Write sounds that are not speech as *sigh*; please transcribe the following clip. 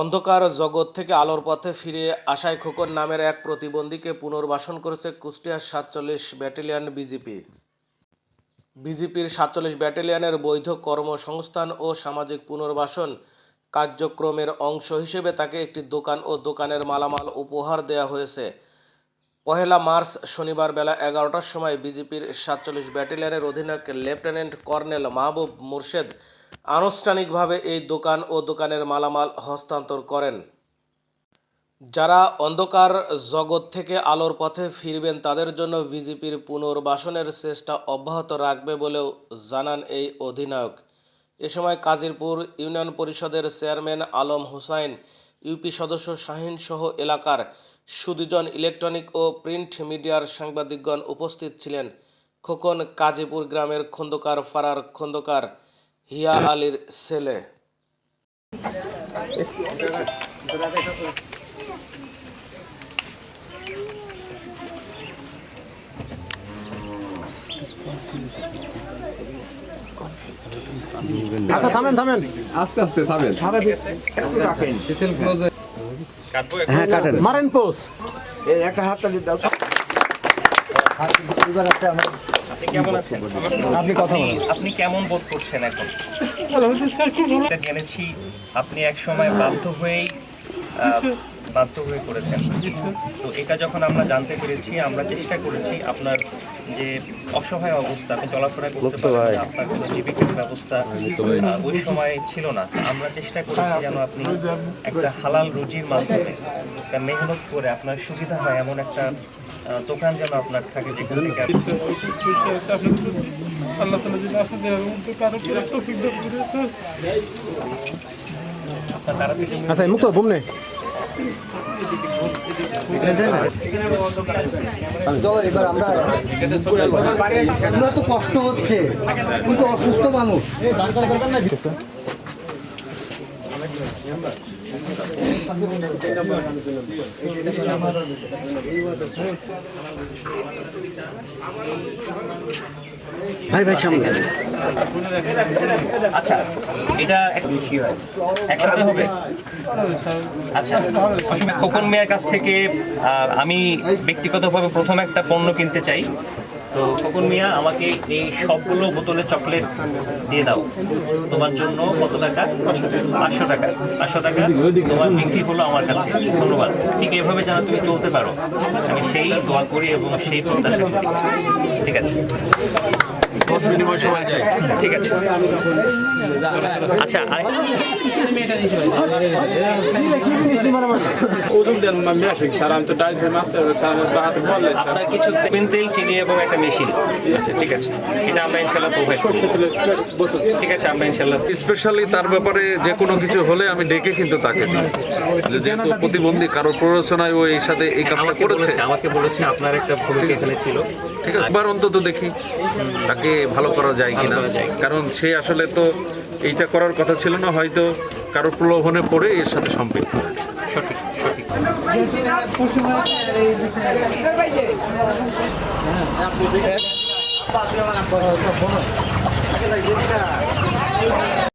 অন্ধকার জগৎ থেকে আলোর পথে ফিরে আশায় খোকন নামের এক প্রতিবন্ধীকে পুনর্বাসন করেছে কুষ্টিয়ার সাতচল্লিশ ব্যাটালিয়ন বিজিপি। বিজিপির সাতচল্লিশ ব্যাটালিয়নের বৈধ কর্মসংস্থান ও সামাজিক পুনর্বাসন কার্যক্রমের অংশ হিসেবে তাকে একটি দোকান ও দোকানের মালামাল উপহার দেওয়া হয়েছে। পহেলা মার্চ শনিবার বেলা এগারোটার সময় বিজেপির সাতচল্লিশ ব্যাটালিয়নের অধিনায়ক লেফটেন্যান্ট কর্নেল মাহবুব মুর্শেদ আনুষ্ঠানিকভাবে এই দোকান ও দোকানের মালামাল হস্তান্তর করেন। যারা অন্ধকার জগৎ থেকে আলোর পথে ফিরবেন, তাদের জন্য বিজেপির পুনর্বাসনের চেষ্টা অব্যাহত রাখবে বলেও জানান এই অধিনায়ক। এ সময় কাজিরপুর ইউনিয়ন পরিষদের চেয়ারম্যান আলম হুসাইন, ইউপি সদস্য শাহিন সহ এলাকার সুদীজন ইলেকট্রনিক ও প্রিন্ট মিডিয়ার সাংবাদিকগণ উপস্থিত ছিলেন। খোকন কাজীপুর গ্রামের খন্দকার ফারার খন্দকার হিয়া আলীর ছেলে। আচ্ছা থামেন থামেন। আস্তে আস্তে থামেন। হ্যাঁ কাটেন। মারেন পোস একটা হাতটা দিতে দাও। আপনি কেমন আছেন? আপনি কথা বলেন। আপনি কেমন বোধ করছেন এখন? *laughs* জেনেছি আপনি এক সময় বাধ্য হয়েই বাধ্য হয়ে করেছেন। তো এটা যখন আমরা জানতে পেরেছি আমরা চেষ্টা করেছি আপনার যে অসহায় অবস্থা আপনি চলাফেরা করতে পারেন আপনার কোনো জীবিকার ব্যবস্থা ওই সময় ছিল না। আমরা চেষ্টা করেছি যেন আপনি একটা হালাল রুজির মাধ্যমে একটা মেহনত করে আপনার সুবিধা হয় এমন একটা দোকান যেন আপনার থাকে যেখান থেকে আল্লাহ তালা যদি আপনাদের মধ্যে কারও তৌফিক দান করে স্যার আপনার তাড়াতাড়ি আচ্ছা মুক্ত বুমনে এবার আমরা আমরা তো কষ্ট হচ্ছে। কিন্তু অসুস্থ মানুষ। ভাই ভাই, সামনে। আচ্ছা এটা এক- একসাথে হবে? আচ্ছা খোকন মিয়ার কাছ থেকে আমি ব্যক্তিগতভাবে প্রথম একটা পণ্য কিনতে চাই। তো খোকন মিয়া, আমাকে এই সবগুলো বোতলে চকলেট দিয়ে দাও। তোমার জন্য কত টাকা? পাঁচশো টাকা। পাঁচশো টাকা তোমার বিক্রি হলো আমার কাছে। ধন্যবাদ। ঠিক এভাবে যেন তুমি চলতে পারো। আমি সেই দোয়া করি এবং সেই প্রত্যাশা করি। ঠিক আছে। ঠিক আছে। আচ্ছা আপনার কিছু পেন তেল চিনি এবং একটা মেশিন। আচ্ছা ঠিক আছে। এটা আমরা ইনশাল্লাহ ঠিক আছে আমরা ইনশাল্লাহ স্পেশালি তার ব্যাপারে যে কোনো কিছু হলে আমি ডেকে কিন্তু তাকে যে যেহেতু প্রতিবন্ধী কারও প্ররোচনায় ও এই সাথে এই কাজটা করেছে। আমাকে বলেছে আপনার একটা ভূমিকা এখানে ছিল। ঠিক আছে এবার অন্তত দেখি। তাকে ভালো করা যায় কিনা। করা কারণ সে আসলে তো এইটা করার কথা ছিল না হয়তো কারও প্রলোভনে পড়ে এর সাথে সম্পৃক্ত হয়েছে। সঠিক সঠিক। আপনি